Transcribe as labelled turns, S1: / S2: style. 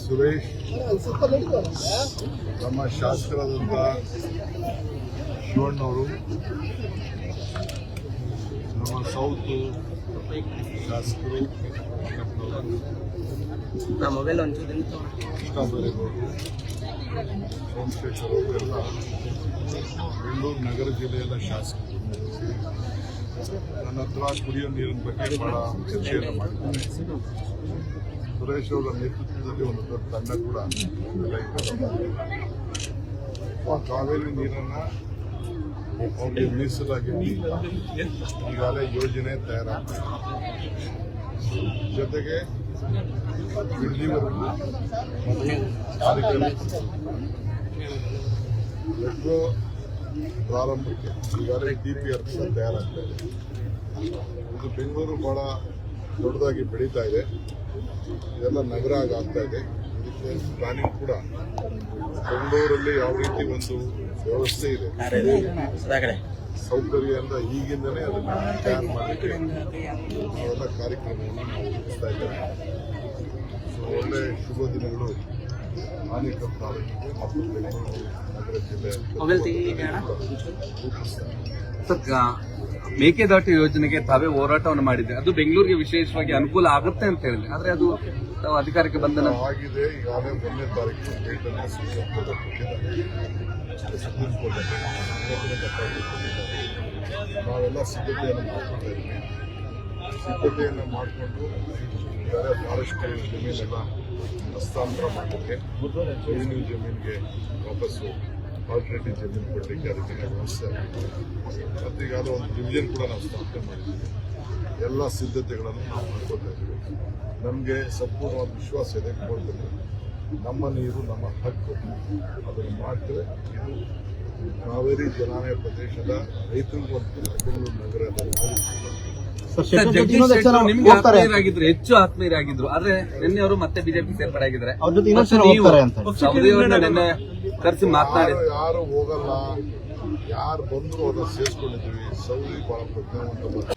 S1: ಸುರೇಶ್ ನಮ್ಮ ಶಾಸಕರಾದಂಥ ಶಿವಣ್ಣವರು ನಮ್ಮ ಸೌತ್ ಶಾಸಕರು
S2: ನಾ ಮೊಬೈಲ್ ಒಂಚೂರು ನಿಂತು
S1: ಕೃಷ್ಣ ಬೈರೇಗೌಡರು ಸೋಮಶೇಖರ್ ಅವರೆಲ್ಲ ಬೆಂಗಳೂರು ನಗರ ಜಿಲ್ಲೆಯ ಶಾಸಕರು. ನನ್ನ ಹತ್ರ ಕುಡಿಯೋ ನೀರಿನ ಬಗ್ಗೆ ಬಹಳ ಚರ್ಚೆಯನ್ನು ಮಾಡಿದ್ದಾರೆ ಸುರೇಶ್ ಅವರ ನೇತೃತ್ವದಲ್ಲಿ ಒಂದು ದೊಡ್ಡ ತಂಡ ಕೂಡ ಕಾವೇರಿ ನೀರನ್ನು ಅವರಿಗೆ ಮೀಸಲಾಗಿ ಈಗಾಗಲೇ ಯೋಜನೆ ತಯಾರಾಗ್ತದೆ. ಜೊತೆಗೆ ಇಲ್ಲಿವರೆಗೂ ಮೆಟ್ರೋ ಪ್ರಾರಂಭಕ್ಕೆ ಈಗಾಗಲೇ ಡಿ ಪಿ ಆರ್ ಕೂಡ ತಯಾರಾಗ್ತಾ ಇದೆ. ಇದು ಬೆಂಗಳೂರು ಬಹಳ ದೊಡ್ಡದಾಗಿ ಬೆಳೀತಾ ಇದೆ. ಇದೆಲ್ಲ ನಗರ ಆಗಿ ಆಗ್ತಾ ಇದೆ. ಇದಕ್ಕೆ ಪ್ಲಾನಿಂಗ್ ಕೂಡ ಬೆಂಗಳೂರಲ್ಲಿ ಯಾವ ರೀತಿ ಒಂದು ವ್ಯವಸ್ಥೆ ಇದೆ
S2: ಸೌಕರ್ಯದಿಂದ ಕಡೆ
S1: ಸೌಕರ್ಯ ಅಂತ ಈಗಿಂದನೇ ಅದನ್ನ ತಯಾರು ಮಾಡಲಿಕ್ಕೆ ನಾವೆಲ್ಲ ಕಾರ್ಯಕ್ರಮವನ್ನು ನಾವು ರೂಪಿಸ್ತಾ ಇದ್ದೇವೆ. ಒಳ್ಳೆ ಶುಭ ದಿನಗಳು. ಆನೇಕಲ್ ತಾಲೂಕಿಗೆ ನಗರ ಜಿಲ್ಲೆ
S3: ಮೇಕೆದಾಟು ಯೋಜನೆಗೆ ತಾವೇ ಹೋರಾಟವನ್ನು ಮಾಡಿದೆ ಅದು ಬೆಂಗಳೂರಿಗೆ ವಿಶೇಷವಾಗಿ ಅನುಕೂಲ ಆಗುತ್ತೆ ಅಂತ ಹೇಳಿದೆ ಆದ್ರೆ ಅದು ತಾವು ಅಧಿಕಾರಕ್ಕೆ ಬಂದ
S1: ಆಗಿದೆ. ಈಗಾಗಲೇ ಒಂದನೇ ತಾರೀಕು ಸುಪ್ರೀಂ ಕೋರ್ಟ್ ನಾವೆಲ್ಲ ಸಿದ್ಧತೆಯನ್ನು ಮಾಡ್ಕೊಳ್ತಾ ಇದ್ದೀವಿ. ಸಿದ್ಧತೆಯನ್ನು ಮಾಡಿಕೊಂಡು ಬೇರೆ ಫಾರೆಸ್ಟ್ ಜಮೀನೆಲ್ಲ ಹಸ್ತಾಂತರ ಮಾಡಲಿಕ್ಕೆ ರೆವಿನ್ಯೂ ಜಮೀನಿಗೆ ವಾಪಸ್ಸು ಆಲ್ಟ್ರೇಟಿವ್ ಜಮೀನು ಕೊಡಲಿಕ್ಕೆ ಅದಕ್ಕೆ ವ್ಯವಸ್ಥೆ ಮತ್ತು ಈಗ ಅದು ಒಂದು ಡಿವಿಷನ್ ಕೂಡ ನಾವು ಸ್ಥಾಪನೆ ಮಾಡಿದ್ದೀವಿ. ಎಲ್ಲ ಸಿದ್ಧತೆಗಳನ್ನು ನಾವು ಮಾಡ್ಕೊತಾ ಇದ್ದೀವಿ. ನಮಗೆ ಸಂಪೂರ್ಣವಾದ ವಿಶ್ವಾಸ ಇದೆ ಕೋರ್ಟಲ್ಲಿ. ನಮ್ಮ ನೀರು ನಮ್ಮ ಹಕ್ಕು ಅದನ್ನು ಮಾಡ್ತೇವೆ. ಇದು ಕಾವೇರಿ ಜಲಾನಯ ಪ್ರದೇಶದ ರೈತರಿಗೂ ಒಂದು ಬೆಂಗಳೂರು
S3: ಸರ್, ಜಗದೀಶ್ ಶೆಟ್ಟರ್ ನಿಮ್ಗೆ ಆತ್ಮೀಯರಾಗಿದ್ರು ಹೆಚ್ಚು ಆತ್ಮೀಯರಾಗಿದ್ರು. ಆದ್ರೆ ನಿನ್ನೆ ಅವರು ಮತ್ತೆ ಬಿಜೆಪಿ ಸೇರ್ಪಡೆ ಆಗಿದ್ದಾರೆ
S4: ಅವ್ರ ಜೊತೆ ಇನ್ನೊಂದ್ ಸಲ ಹೋಗ್ತಾರೆ ಅಂತ.
S3: ಸೌದಿಯವ್ರನ್ನ ನಿನ್ನೆ ಕರೆಸಿ ಮಾತನಾಡಿ.
S1: ಯಾರು ಹೋಗಲ್ಲ. ಯಾರು ಬಂದ್ರು ಅದನ್ನ ಸೇರಿಸ್ಕೊಂಡಿದ್ದೀವಿ. ಸೌದಿ ಬಹಳ ಪ್ರಜ್ಞಾವಂತ